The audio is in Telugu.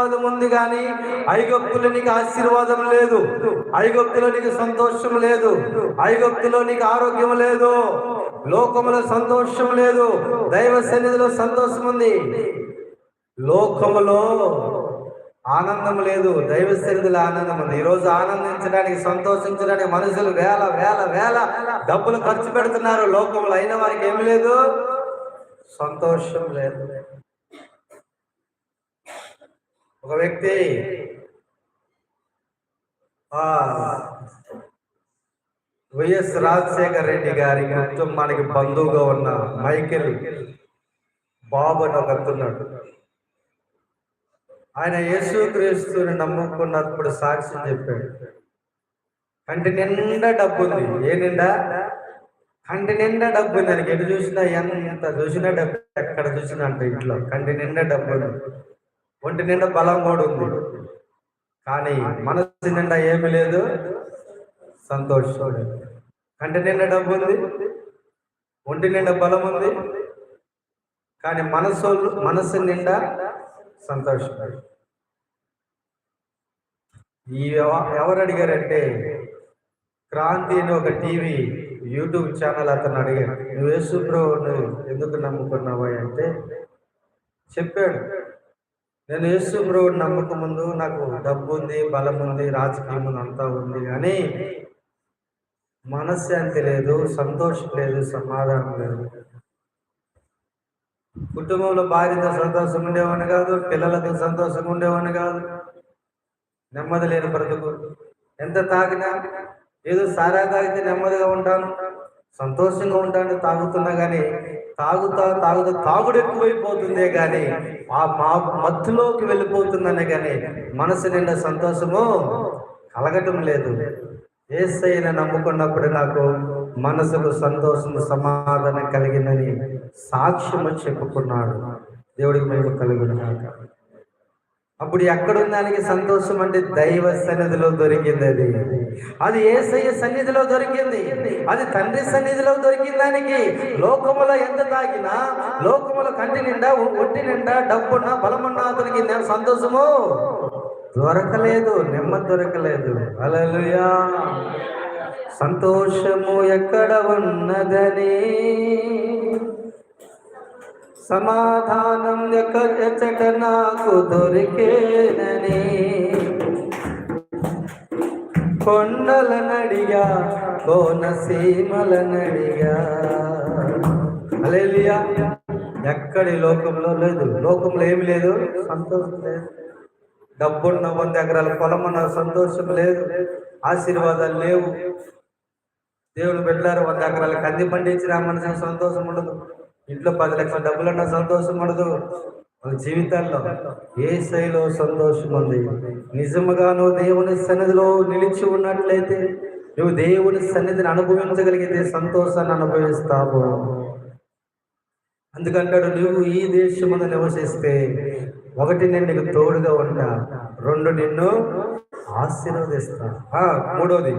ఆశీర్వాదం ఉంది కానీ ఐగుప్తులో నీకు ఆశీర్వాదం లేదు. ఐగుప్తులో నీకు సంతోషం లేదు. ఐగుప్తులో నీకు ఆరోగ్యం లేదు. లోకములో సంతోషం లేదు. దైవ సన్నిధిలో సంతోషం ఉంది. లోకములో ఆనందం లేదు. దైవ సన్నిధిలో ఆనందం ఉంది. ఈరోజు ఆనందించడానికి సంతోషించడానికి మనుషులు వేల వేల వేల డబ్బులు ఖర్చు పెడుతున్నారు. లోకంలో అయిన వారికి ఏమి లేదు. సంతోషం లేదు. ఒక వ్యక్తి ఆ వైఎస్ రాజశేఖర్ రెడ్డి గారి కుటుంబానికి బంధువుగా ఉన్న మైకిల్ బాబు అని ఒక అతనున్నాడు ఆయన యేసుక్రీస్తుని నమ్ముకున్నప్పుడు సాక్ష్యం చెప్పాడు. కంటి నిండా డబ్బు ఉంది. ఏ నిండా? కంటి నిండా డబ్బు ఉంది. దానికి ఎటు చూసినా ఎంత చూసినా డబ్బు ఎక్కడ చూసినా అంటే ఇంట్లో. కంటి నిండా డబ్బు ఉంది. ఒంటి నిండా బలం కూడా ఉంది. కానీ మనసు నిండా ఏమీ లేదు సంతోషం లేదు. కంటి నిండా డబ్బు ఉంది ఒంటి నిండా బలం ఉంది కానీ మనసు మనసు నిండా సంతోషం ఈ ఎవరు అడిగారంటే క్రాంతి అని ఒక టీవీ యూట్యూబ్ ఛానల్ అతను అడిగాడు నువ్వు యేసు ప్రభువుని ఎందుకు నమ్ముకున్నావా? అంటే చెప్పాడు. నేను యేసు ప్రభువుని నమ్మక ముందు నాకు డబ్బు ఉంది బలం ఉంది రాజకీయం ఉంది, అంతా ఉంది కానీ మనశ్శాంతి లేదు సంతోషం లేదు సమాధానం లేదు. కుటుంబంలో భార్యతో సంతోషంగా ఉండేవాడిని కాదు పిల్లలతో సంతోషంగా ఉండేవాడిని కాదు. నెమ్మది లేని బ్రతుకు. ఎంత తాగినా ఏదో సారా తాగితే నెమ్మదిగా ఉంటాను సంతోషంగా ఉంటాను తాగుతున్నా కానీ తాగుతా తాగుతా తాగుడు ఎక్కువైపోతుందే కానీ ఆ మా మత్తులోకి వెళ్ళిపోతుందనే కానీ మనసు నిండా సంతోషము కలగటం లేదు. ఏసైన నమ్ముకున్నప్పుడు నాకు మనసుకు సంతోషం సమాధానం కలిగిందని సాక్ష్యము చెప్పుకున్నాడు. దేవుడికి మేము కలుగుతున్నాక అప్పుడు ఎక్కడున్నానికి సంతోషం అంటే దైవ సన్నిధిలో దొరికింది అది. అది ఏసయ్య సన్నిధిలో దొరికింది. అది తండ్రి సన్నిధిలో దొరికింది దానికి లోకములో ఎంత తాగినా లోకములో కంటి నిండా ఒట్టి నిండా డబ్బున్నా బలమున్నా అతనికి నేను సంతోషము దొరకలేదు నెమ్మది దొరకలేదు. అలలుయా సంతోషము ఎక్కడ ఉన్నదని? సమాధానం ఎచ్చట నాకు దొరికేనని. కొండల నడిగా కోనసీమల నడిగా అలేలియా ఎక్కడి లోకంలో లేదు. లోకంలో ఏమి లేదు. సంతోషం లేదు. డబ్బున్న వంద ఎకరాల పొలం ఉన్న సంతోషం లేదు. ఆశీర్వాదాలు లేవు. దేవుని పెట్టారు వంద ఎకరాల కంది పండించిన మనసు సంతోషం ఉండదు. ఇంట్లో పది లక్షల డబ్బులున్న సంతోషం ఉండదు. మన జీవితాల్లో ఏ స్థాయిలో సంతోషం ఉంది? నిజముగా నువ్వు దేవుని సన్నిధిలో నిలిచి ఉన్నట్లయితే నువ్వు దేవుని సన్నిధిని అనుభవించగలిగితే సంతోషాన్ని అనుభవిస్తావు. అందుకంటాడు నువ్వు ఈ దేశమును నివసిస్తే ఒకటి నేను నీకు తోడుగా ఉంటా రెండు నిన్ను ఆశీర్వదిస్తా. ఆ, మూడోది.